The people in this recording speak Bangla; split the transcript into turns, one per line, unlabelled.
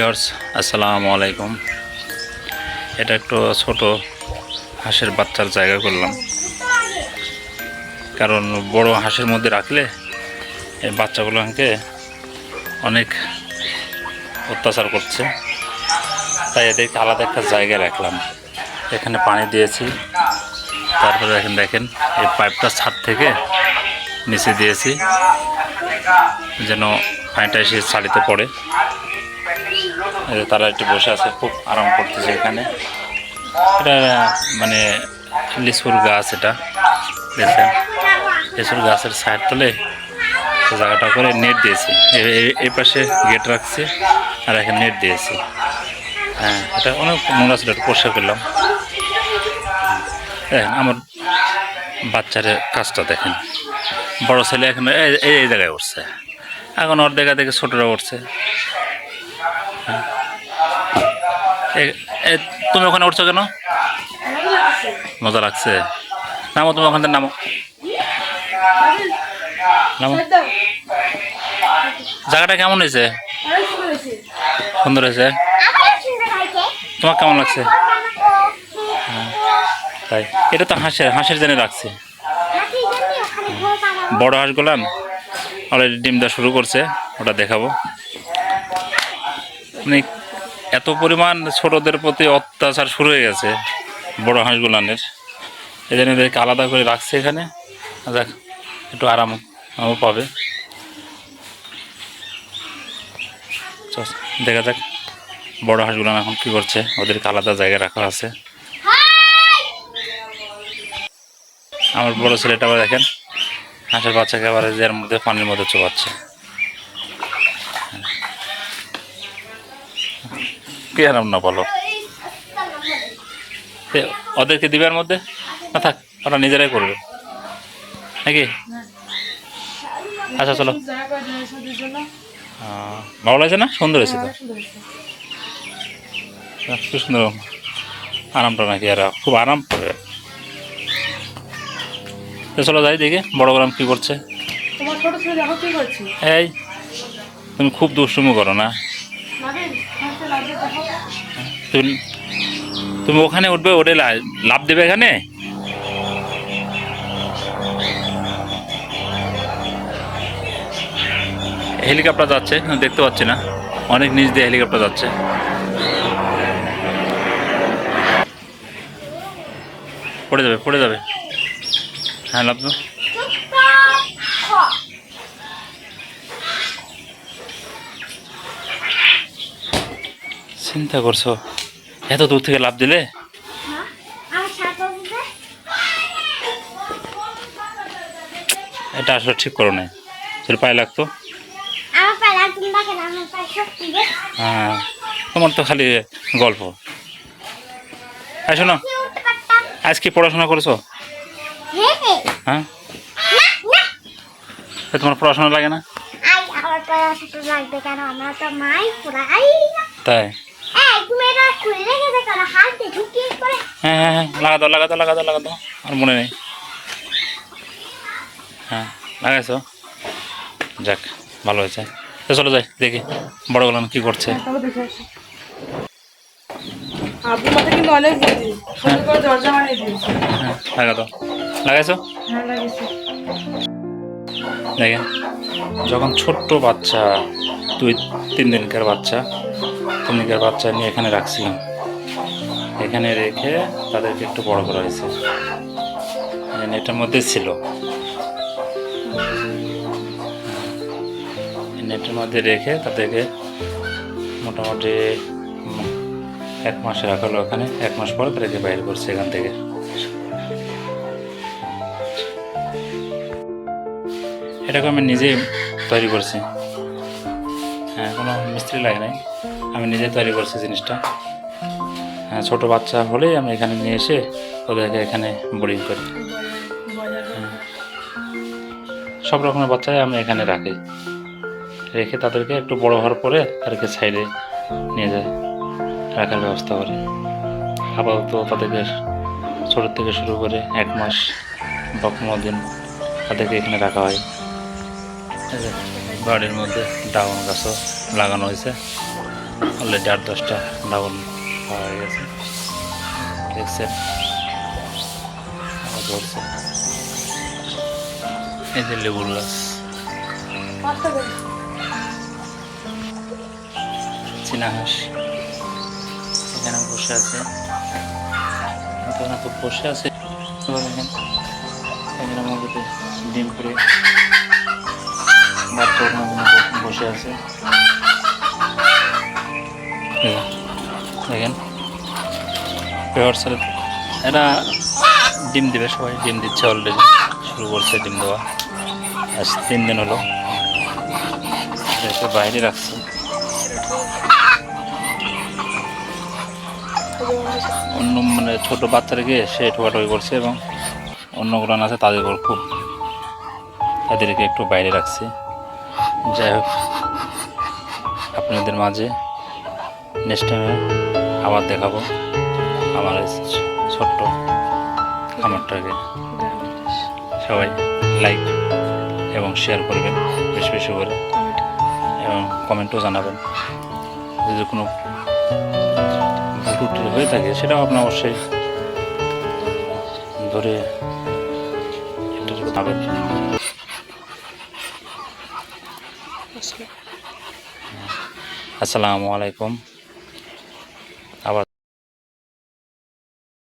ভিউয়ার্স, আসসালামু আলাইকুম। এটা একটু ছোট হাঁসের বাচ্চার জায়গা করলাম। কারণ বড় হাঁসের মধ্যে রাখলে এই বাচ্চাগুলোকে অনেক অত্যাচার করছে। তাই এদেরকে আলাদা একটা জায়গায় রাখলাম। এখানে পানি দিয়েছি। তারপরে এখানে দেখেন, এই পাইপটা ছাদ থেকে নিচে দিয়েছি। যেন পানিটা এসে চালিতে পড়ে। তারা একটু বসে আছে, খুব আরাম করতেছে এখানে। এটা মানে লিচুর গাছ এটা, দেখছেন? লিচুর গাছের সাইড তলে জায়গাটা করে নেট দিয়েছি। এই পাশে গেট রাখছি আর এখানে নেট দিয়েছি। হ্যাঁ এটা অনেক নোংরা ছিল পরিষ্কার করলাম। হ্যাঁ আমার বাচ্চার কাজটা দেখেন। বড় ছেলে এখন এই জায়গায় উঠছে। এখন ওর দেখা দেখে ছোটরা উঠছে। হ্যাঁ। তুমি ওখানে উঠছো কেন? মজা লাগছে। নামো তুমি ওখান থেকে, নামো। নামো। জায়গাটা কেমন হয়েছে? সুন্দর হয়েছে। তোমার কেমন লাগছে? তাই। এটা তো হাঁসের হাঁসের জন্য রাখছে। বড় হাঁসগুলান অলরেডি ডিম দেওয়া শুরু করছে, ওটা দেখাবো। মানে এত পরিমাণ ছোটদের প্রতি অত্যাচার শুরু হয়ে গেছে, বড় হাঁসগুলানের। এই জন্য এদেরকে আলাদা করে রাখছে এখানে। দেখ একটু আরাম পাবে। দেখা যাক বড় হাঁসগুলো এখন কি করছে। ওদেরকে আলাদা জায়গায় রাখা আছে। আমার বড় ছেলেটা আবার দেখেন, হাঁসের বাচ্চাকে আবার এর মধ্যে পানির মধ্যে চোবাচ্ছে। কি আরাম না বলো? ওদেরকে দিবার মধ্যে? না থাক ওরা নিজেরাই করবে। নাকি? আচ্ছা চলো। ভালো লাগছে না? সুন্দর হয়েছে তো? খুব সুন্দর। আরামটা নাকি আর খুব আরাম পাবে চলো যাই দেখে বড় গ্রাম কি করছে? এই তুমি খুব দুষ্টুমি করো না। তুমি ওখানে উঠবে লা- লাভ দেবে এখানে? হেলিকপ্টার যাচ্ছে দেখতে পাচ্ছি না। অনেক নিচ দিয়ে হেলিকপ্টার যাচ্ছে। পড়ে যাবে পড়ে যাবে। হ্যাঁ লাভ। চিন্তা করছ? এত দূর থেকে লাভ দিলে? এটা আসলে ঠিক করো না পায়ে লাগতো? হ্যাঁ তোমার তো খালি গল্প। হ্যাঁ শোনো
কি
আজ কি পড়াশোনা করেছ?
হ্যাঁ?
তোমার পড়াশোনা লাগে না? তাই? হ্যাঁ হ্যাঁ হ্যাঁ লাগা দাও লাগা দাও লাগা দাও লাগা দাও আর মনে নেই। হ্যাঁ লাগাইছো? যাক ভালো হয়েছে। তো চলো যাই দেখি বড় গেলাম কী করছে।
দিয়েছে।
হ্যাঁ লাগা দাও। লাগাইছো?
হ্যাঁ
দেখেন যখন ছোট্ট বাচ্চা দুই তিন দিনকার বাচ্চা দিনকার বাচ্চা নিয়ে এখানে রাখছিলাম। এখানে রেখে তাদেরকে একটু বড় করা হয়েছে। নেটের মধ্যে ছিল। নেটের মধ্যে রেখে তাদেরকে মোটামুটি এক মাসে রাখা হলো ওখানে। এক মাস পরে তাদেরকে বাইরে করছে এখান থেকে। এটাকে আমি নিজেই তৈরি করছি। কোনো মিস্ত্রি লাগে নাই। আমি নিজেই তৈরি করছি জিনিসটা। হ্যাঁ ছোটো বাচ্চা হলেই আমি এখানে নিয়ে এসে ওদেরকে এখানে বোরিং করি। হ্যাঁ। সব রকমের বাচ্চাই আমি এখানে রাখি। রেখে তাদেরকে একটু বড় হওয়ার পরে তাদেরকে সাইডে নিয়ে যায়, রাখার ব্যবস্থা করে। আপাতত তাদেরকে ছোটোর থেকে শুরু করে এক মাস বা পনেরো দিন তাদেরকে এখানে রাখা হয়। বাড়ির মধ্যে ড্রাগন গাছও লাগানো হয়েছে। অলরেডি আট দশটা ডাবল হয়ে গেছে। দেখছেন? এই যে লেবুর গাছ। চীনা হাঁস। এখানে বসে আছে। এখানে বসে আছে। এখানে ডিম করে বসে আছে। দেখেন। এরা ডিম দিবে সবাই, ডিম দিচ্ছে অলরেডি শুরু করছে ডিম দেওয়া। আজ তিন দিন হলো। বাইরে রাখছে। অন্য মানে ছোট বাচ্চারা গিয়ে সে ঠোকাঠুকি করছে এবং অন্য অন্যগুলো আছে তাদের খুব। তাদেরকে একটু বাইরে রাখছে। যাই হোক, আপনাদের মাঝে নেক্সট টাইমে আবার দেখাবো আমার ছোট্ট খামারটাকে সবাই লাইক এবং শেয়ার করবেন, বেশি বেশি করে। এবং কমেন্টও জানাবেন। যদি কোনো ভুল হয়ে থাকে, সেটাও আপনি অবশ্যই ধরে একটু জানাবেন। আসসালামু আলাইকুম। আবার